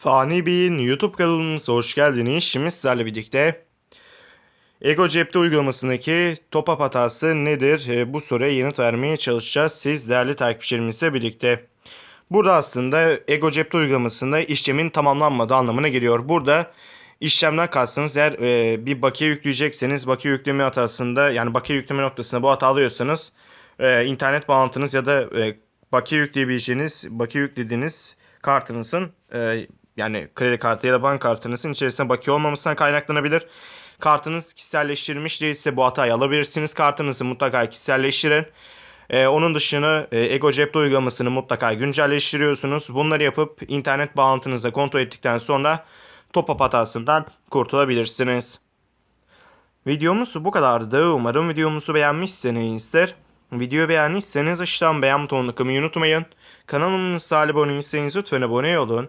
Fani Bey'in YouTube kanalımıza hoş geldiniz. Şimdi sizlerle birlikte Ego Cepte uygulamasındaki top-up hatası nedir? E, bu soruya yanıt vermeye çalışacağız. Siz değerli takipçilerimizle birlikte. Burada aslında Ego Cepte uygulamasında işlemin tamamlanmadığı anlamına geliyor. Burada işlemden kastınız eğer e, bir bakiye yükleyecekseniz bakiye yükleme hatasında yani bakiye yükleme noktasında bu hata alıyorsanız e, internet bağlantınız ya da bakiye yükleyebileceğiniz bakiye yüklediğiniz kartınızın yani kredi kartı ya da banka kartınızın içerisinde bakiye olmamasından kaynaklanabilir. Kartınız kişiselleştirilmiş değilse bu hatayı alabilirsiniz. Kartınızı mutlaka kişiselleştirin. Ee, onun dışında e, Ego Cepte uygulamasını mutlaka güncelleştiriyorsunuz. Bunları yapıp internet bağlantınızı kontrol ettikten sonra top-up hatasından kurtulabilirsiniz. Videomuz bu kadardı. Umarım videomuzu beğenmişsinizdir. Videoyu beğendiyseniz aşağıdan beğen butonuna tıklamayı unutmayın. Kanalımıza abone değilseniz lütfen abone olun.